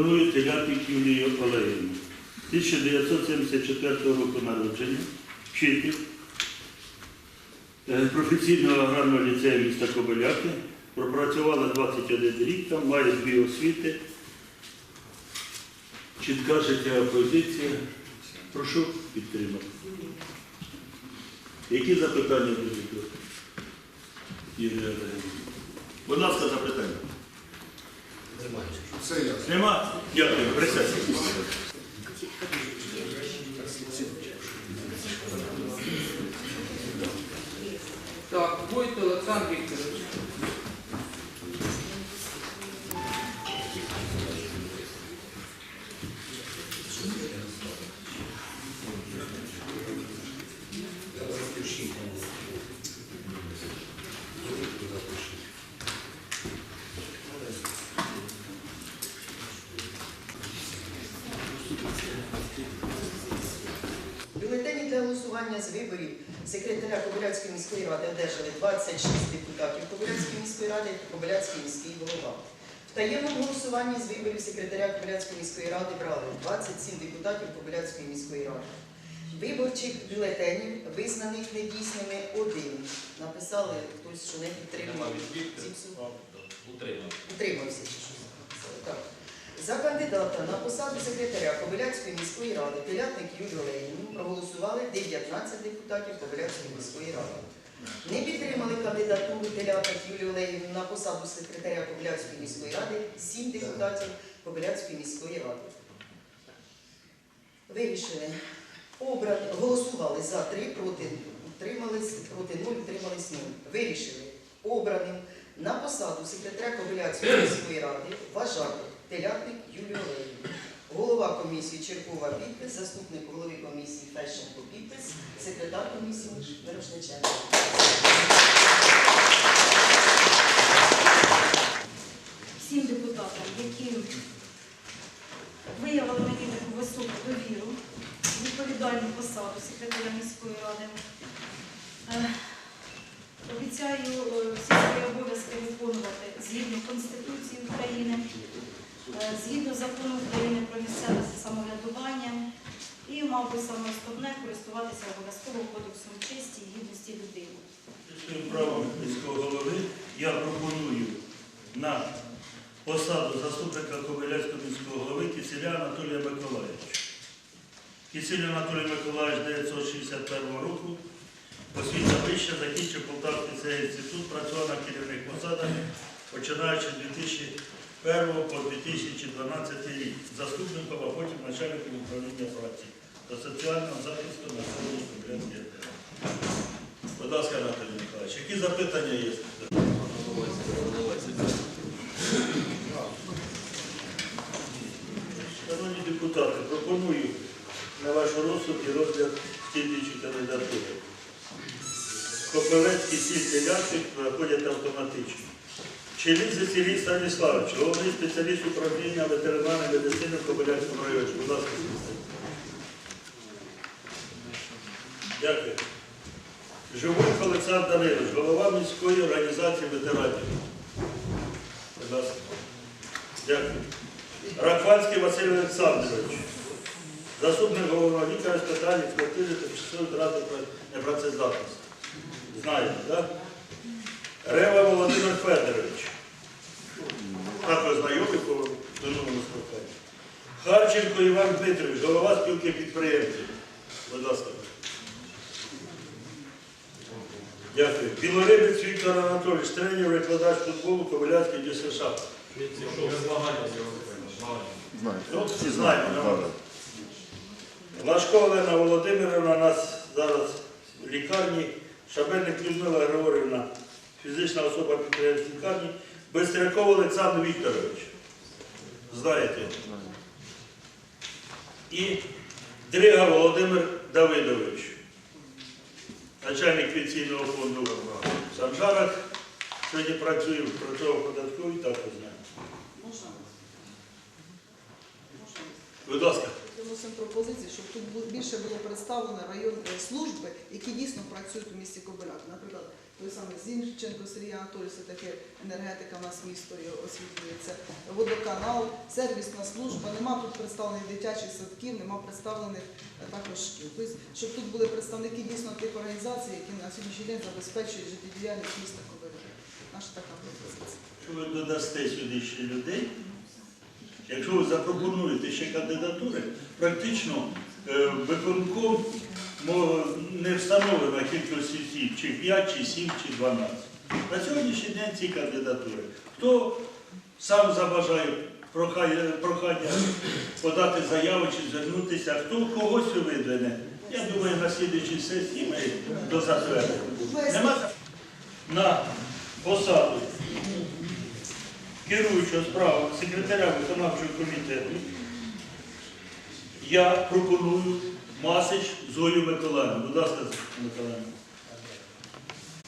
я пропоную Телятник Юлію Олегівну. 1974 року народження, вчитель е, професійного аграрного ліцею міста Кобиляки, пропрацювала 21 рік, там має дві освіти, чітка життєва позиція. Прошу підтримати. Які запитання будуть? Будь ласка, запитання. Нема? Дякую. Присядьте. Так, Войт Олександр Вікторович. З виборів секретаря Кобиляцької міської ради одержали 26 депутатів Кобиляцької міської ради та Кобиляцький міський голова. В таємному голосуванні з виборів секретаря Кобиляцької міської ради брали 27 депутатів Кобиляцької міської ради. Виборчих бюлетенів, визнаних недійсними, один. Написали хтось, що не підтримав. Зіпсував. Утримався. написали. Так. За кандидата на посаду секретаря Кобиляцької міської ради Телятник Юлію Олегівну проголосували 19 депутатів Кобиляцької міської ради. Не підтримали кандидатуру Телятник Юлію Олегівну на посаду секретаря Кобиляцької міської ради 7 депутатів Кобиляцької міської ради. Вирішили обрати, голосували за 3, проти, утримались, проти 0, утримались 0. Вирішили обраним на посаду секретаря Кобиляцької міської ради вважати Телятник Юлію Олегівну. Голова комісії Черкова підпис, заступник голови комісії Фещенко підпис, секретар комісії Мирошниченко. всім депутатам, які виявили мені таку високу довіру, відповідальну посаду секретаря міської ради. Обіцяю е, всі свої обов'язки виконувати згідно Конституції України, е, згідно закону України про місцеве самоврядування і, мабуть, саме основне користуватися обов'язково кодексом честі і гідності людини. Своїм правом міського голови я пропоную на посаду заступника Кобиляцького міського голови Киселя Анатолія Миколаївича. Кисель Анатолій Миколаївич 961 року, освіта вища, закінчив Полтавський інститут, працював на керівних посадах, починаючи з 2001 по 2012 рік, заступником, а потім начальником управління праці та соціального захисту населення Будь ласка, Анатолій Миколаївич, які запитання є? Копилецький сіль Телятник проходять автоматично. Челіза Сергій Станіславович, головний спеціаліст управління ветеринарної медицини в Кобиляцькому районі. Будь ласка. Дякую. Живук Олександр Данилович, голова міської організації ветеранів. Будь ласка. Дякую. Рахванський Василь Олександрович, заступник головного лікаря з питань експертизи та часової втрати непрацездатності. Знаєте, так? Рева Володимир Федорович. Також знайомий по минулому спілкуванню. Харченко Іван Дмитрович, голова спілки підприємців. Будь ласка. Дякую. Білорибець Віктор Анатолійович, тренер, викладач футболу Ковалянський ДЮСШ. Ну, всі знаємо. да? Лашко Олена Володимирівна у нас зараз в лікарні, Шабельник Людмила Григорівна, фізична особа підприємств лікарні, Бистряков Олександр Вікторович. Знаєте? І Дрига Володимир Давидович, начальник пенсійного фонду в Санжарах. Сьогодні працює, працював податковий, також знає. Можна? Можна? Будь ласка. Виносимо пропозиції, щоб тут більше було представлено районні служби, які дійсно працюють у місті Кобиляк. Наприклад, той самий Зінченко Сергій Анатолійович, це таке енергетика у нас місто освітлюється, водоканал, сервісна служба, нема тут представлених дитячих садків, нема представлених е, також шкіл. Тобто, щоб тут були представники дійсно тих організацій, які на сьогоднішній день забезпечують життєдіяльність міста Ковеля. Наша така пропозиція. Якщо ви додасте сюди ще людей, якщо ви запропонуєте ще кандидатури, практично е, виконком не встановлена кількість осіб, чи 5, чи 7, чи 12. На сьогоднішній день ці кандидатури. Хто сам забажає прохання, подати заяву чи звернутися, хто когось видвине. Я думаю, на слідчій сесії ми дозатвердимо. Нема на посаду керуючого справами секретаря виконавчого комітету, я пропоную Масич Зою Миколаївну. Будь ласка, Миколаївна.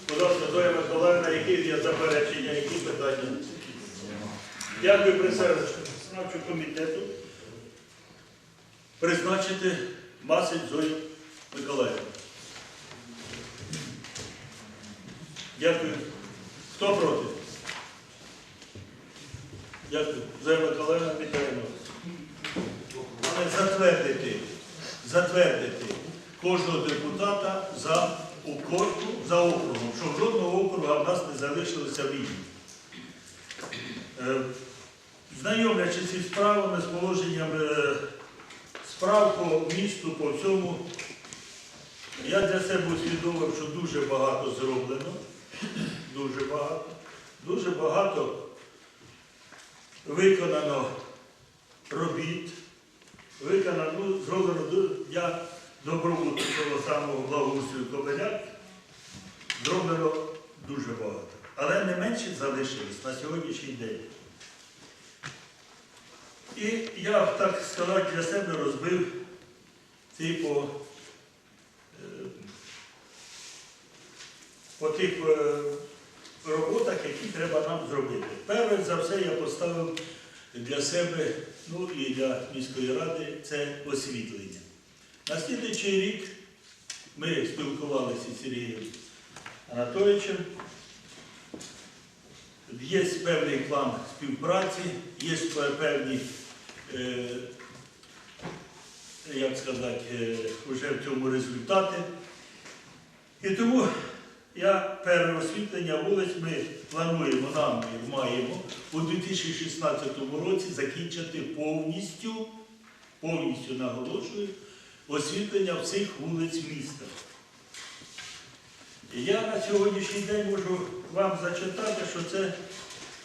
Будь ласка, Зоя Миколаївна, які є заперечення, які питання? Дякую представнику виконавчого комітету. Призначити Масич Зою Миколаївну. Дякую. Хто проти? Дякую. Зоя Миколаївна Михайловна. Але затвердити, затвердити кожного депутата за округу, за округом, щоб жодного округа в нас не залишилося вільним. Е, Знайомлячись із справами, з положенням е, справ по місту, по всьому, я для себе усвідомив, що дуже багато зроблено, дуже багато, дуже багато виконано робіт, виконано, ну, зроблено для добробуту того самого благоустрою Кобеляк, зроблено дуже багато. Але не менше залишилось на сьогоднішній день. І я, так сказати, для себе розбив ці по, е, по тих е, роботах, які треба нам зробити. Перше за все я поставив для себе, ну і для міської ради, це освітлення. На слідуючий рік ми спілкувалися з Сергієм Анатолійовичем. Є певний план співпраці, є певні, е, як сказати, е, вже в цьому результати. І тому я перше освітлення вулиць ми плануємо, нам маємо у 2016 році закінчити повністю, повністю наголошую, освітлення всіх вулиць міста. Я на сьогоднішній день можу вам зачитати, що це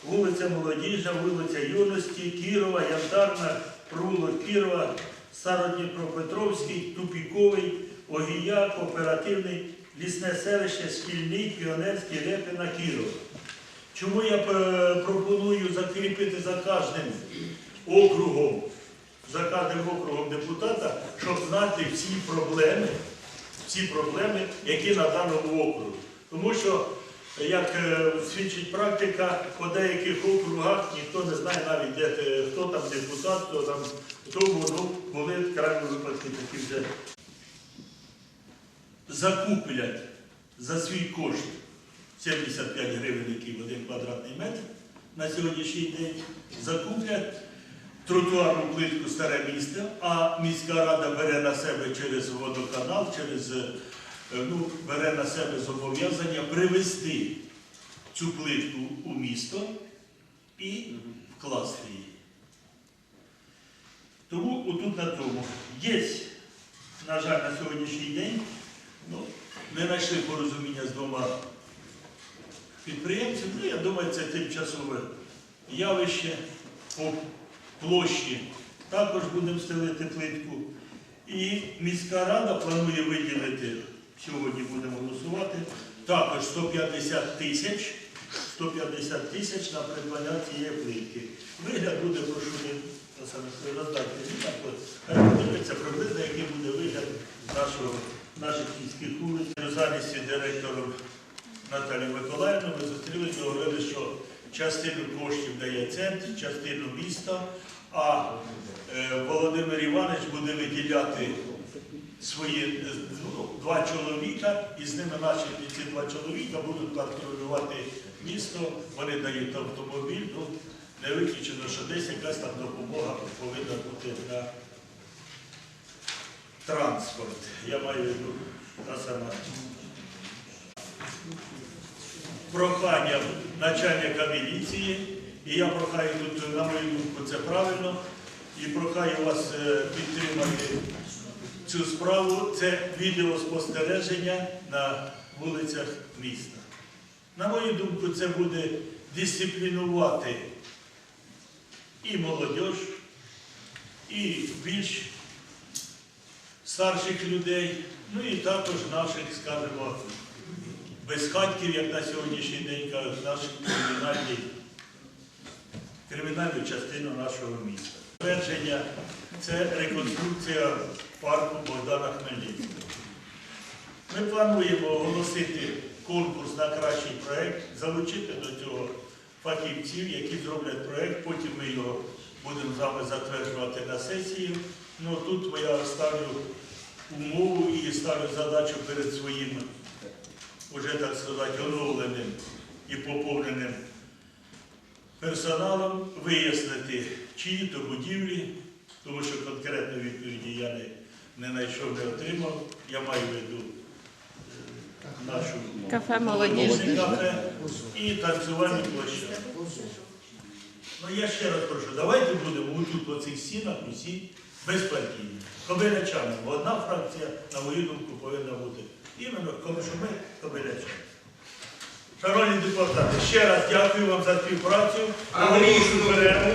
вулиця Молодіжна, вулиця Юності, Кірова, Янтарна, Пруло Кірова, Стародніпропетровський, Тупіковий, Огія, Кооперативний, Лісне селище, Шкільний, Піонерський, Репіна, Кірова. Чому я е, пропоную закріпити за кожним округом, за кожним округом депутата, щоб знати всі проблеми, всі проблеми, які на даному округу. Тому що, як е, свідчить практика, по деяких округах ніхто не знає навіть, де, хто там депутат, хто там, тому ну, були крайні випадки такі вже закуплять за свій кошт 75 гривень, який один квадратний метр на сьогоднішній день, закуплять тротуарну плитку старе місто, а міська рада бере на себе через водоканал, через, е, ну, бере на себе зобов'язання привезти цю плитку у місто і вкласти її. Тому отут на тому є, на жаль, на сьогоднішній день, ну, не знайшли порозуміння з двома підприємцями. Ну, я думаю, це тимчасове явище по площі. Також будемо стелити плитку. І міська рада планує виділити, сьогодні будемо голосувати, також 150 тисяч 150 тисяч на придбання цієї плитки. Вигляд буде, прошу роздати. Так от, приблизно, який буде вигляд нашого, наших міських вулиць. В залісі директором Наталі Миколаївна ми зустрілися, говорили, що частину коштів дає центр, частину міста, а е, Володимир Іванович буде виділяти свої е, ну, два чоловіка, і з ними наші ці два чоловіка будуть патрулювати місто, вони дають автомобіль, ну, не виключено, що десь якась там допомога повинна бути на транспорт. Я маю в виду та сама. Прохання начальника міліції, і я прохаю тут, на мою думку, це правильно, і прохаю вас е, підтримати цю справу. Це відеоспостереження на вулицях міста. На мою думку, це буде дисциплінувати і молодь, і більш старших людей, ну і також наших, скажімо, безхатьків, як на сьогоднішній день кажуть, наших кримінальних, кримінальну частину нашого міста. Твердження це реконструкція парку Богдана Хмельницького. Ми плануємо оголосити конкурс на кращий проєкт, залучити до цього фахівців, які зроблять проєкт, потім ми його будемо з вами затверджувати на сесії. Ну тут я ставлю умову і ставлю задачу перед своїм, уже так сказати, оновленим і поповненим персоналом вияснити, чиї то будівлі, тому що конкретної відповіді я не, не знайшов, не отримав. Я маю в виду е, нашу Кафе молодіжне кафе і танцювальні площадки. Ну я ще раз прошу, давайте будемо тут в оцих стінах усі безпартійні. Кобилячани, бо одна фракція, на мою думку, повинна бути. Іменно, тому що ми кобилячани. Шановні депутати, ще раз дякую вам за співпрацю. Оголошую перерву.